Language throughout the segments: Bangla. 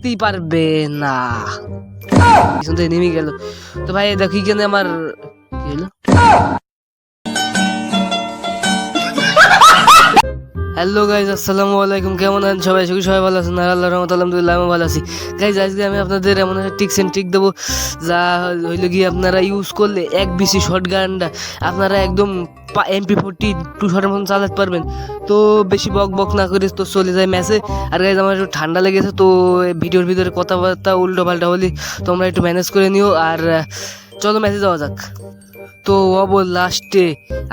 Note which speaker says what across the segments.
Speaker 1: মারতেই পারবে না। পিছন থেকে নেমে গেল। তো ভাই দেখি এখানে আমার কি হলো? হ্যালো গাইজ আসসালামু আলাইকুম। কেমন আছেন সবাই? সুখী সবাই ভালো আছেন। আর আল্লাহ রহমত আলহামদুলিল্লাহ আমি ভালো আছি। গাইজ আজকে আমি আপনাদের এমন একটা টিক্স অ্যান্ড ট্রিক দেবো, যা হইল গিয়ে আপনারা ইউজ করলে এক বিসি শর্ট গানটা আপনারা একদম এমপি ফোরটি টু শটের মতন চালাতে পারবেন। তো বেশি বক বক না করে তো চলে যায় ম্যাচে আর গাইজ আমার একটু ঠান্ডা লেগেছে, তো ভিডিওর ভিতরে কথাবার্তা উল্টো পাল্টা হলে তোমরা একটু ম্যানেজ করে নিও। আর চলো ম্যাচে যাওয়া যাক। তো অব লাস্টে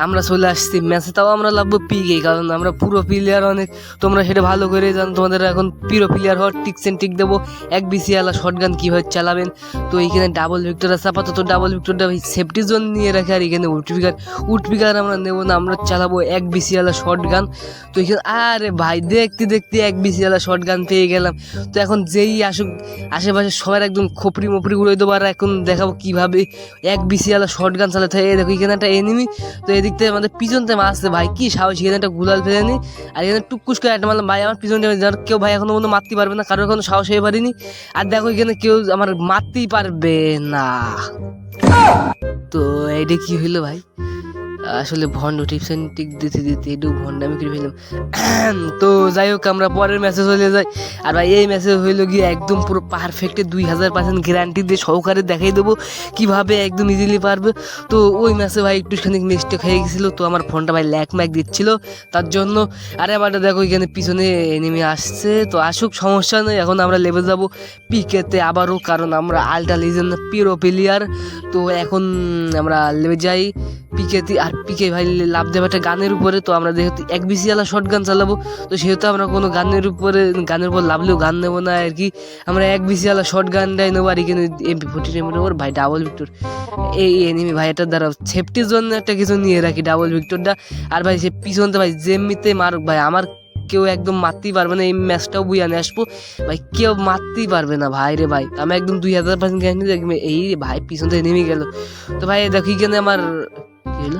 Speaker 1: আমরা চলে আসছি। ম্যাচে তাও আমরা লাভবো পিকে কারণ আমরা পুরো প্লেয়ার অনেক। তোমরা সেটা ভালো করে জানো, তোমাদের এখন প্রিয় প্লেয়ার হওয়ার টিক্স অ্যান্ড টিক দেবো। এক বিসি আলা শর্ট গান কীভাবে চালাবেন? তো এইখানে ডাবল ভিক্টর আছে, আপাতত ডাবল ভিক্টরটা সেফটি জোন নিয়ে রাখে, আর এখানে উঠবিকার উঠবিকার আমরা নেব না, আমরা চালাবো এক বিসি আলা শর্ট গান তো এখানে, আরে ভাই, দেখতে দেখতে এক বিসি আলা শর্ট গান পেয়ে গেলাম। তো এখন যেই আসুক, আশেপাশে সবার একদম খোপড়ি মোপড়ি উড়ে দেবো, আর এখন দেখাবো কীভাবে এক বিসি আলা শর্ট গান চালাতে এই দেখো, এখানে একটা এনিমি তো এদিক থেকে আমাদের পিছন থেকে মারছে ভাই, কি সাহস, এখানে একটা গুলাল ফেলে নি। আর এখানে টুকুস করে একটা মারলাম ভাই, আমার পিছন কেউ ভাই এখনও কোনো মারতে পারবে না। কারোর এখনও সাহস হয়ে পারিনি। আর দেখো, এখানে কেউ আমার মারতেই পারবে না। তো এটা কি হইল ভাই? আসলে ভন্ড টিপস অ্যান্ড টিক দিতে দিতে একটু ভন্ড আমি করে ফেললাম। তো যাই হোক, আমরা পরের ম্যাসেজ চলে যাই। আর ভাই, এই মেসেজ হইল গিয়ে একদম পুরো পারফেক্টে দুই হাজার পার্সেন্ট গ্যারান্টি দিয়ে সহকারে দেখাই দেবো কীভাবে একদম ইজিলি পারবে। তো ওই ম্যাচে ভাই একটুখানি মিস্টেক হয়ে গেছিল, তো আমার ফোনটা ভাই ল্যাক ম্যাক দিচ্ছিল তার জন্য। আরে আবার দেখো, এখানে পিছনে নেমে আসছে। তো আসুক, সমস্যা নেই, এখন আমরা লেভেল যাব পিকেতে আবারও, কারণ আমরা আলটা লিজেন্ড পিরো প্লেয়ার তো এখন আমরা লেবে যাই। পিকেতে আর পিকে ভাই লাভ দেবে একটা গানের উপরে, তো আমরা যেহেতু এক বিসি আলা শর্ট গান চালাবো, তো সেহেতু আমরা কোনো গানের উপরে, গানের উপর লাভলেও গান নেব না আর কি। আমরা এক বিসি আলা শর্ট গানটাই নেব আর এখানে এমপি ফোর্টি এমপির ওর ভাই ডাবল ভিক্টর এই এনিমি ভাই এটার দ্বারা সেফটির জন্য একটা কিছু নিয়ে রাখি ডাবল ভিক্টরটা আর ভাই সে পিছনতে ভাই যেমনিতে মারুক ভাই, আমার কেউ একদম মারতেই পারবে না, এই ম্যাচটাও বুঝে আনে আসব। ভাই কেউ মারতেই পারবে না ভাই রে ভাই, আমি একদম দুই হাজার পার্সেন্ট দেখবে, এই ভাই পিছন থেকে নেমে গেল। তো ভাই দেখি কেন আমার কি হলো